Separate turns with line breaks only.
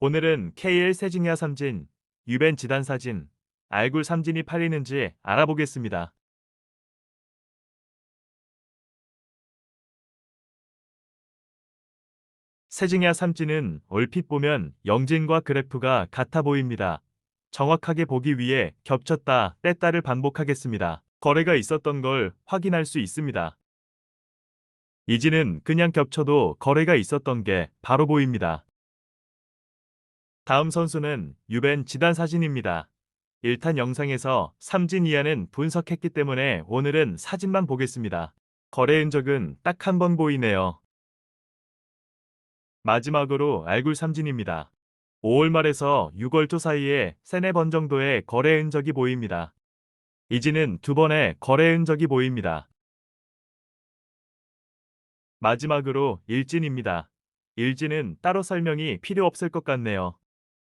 오늘은 KL 세징야 삼진, 유벤 지단 사진, 알굴 삼진이 팔리는지 알아보겠습니다. 세징야 삼진은 얼핏 보면 영진과 그래프가 같아 보입니다. 정확하게 보기 위해 겹쳤다 뗐다를 반복하겠습니다. 거래가 있었던 걸 확인할 수 있습니다. 이지는 그냥 겹쳐도 거래가 있었던 게 바로 보입니다. 다음 선수는 유벤 지단 사진입니다. 1탄 영상에서 삼진 이하는 분석했기 때문에 오늘은 사진만 보겠습니다. 거래 흔적은 딱 한 번 보이네요. 마지막으로 알굴 삼진입니다. 5월 말에서 6월 초 사이에 세네 번 정도의 거래 흔적이 보입니다. 이지는 두 번의 거래 흔적이 보입니다. 마지막으로 일진입니다. 일진은 따로 설명이 필요 없을 것 같네요.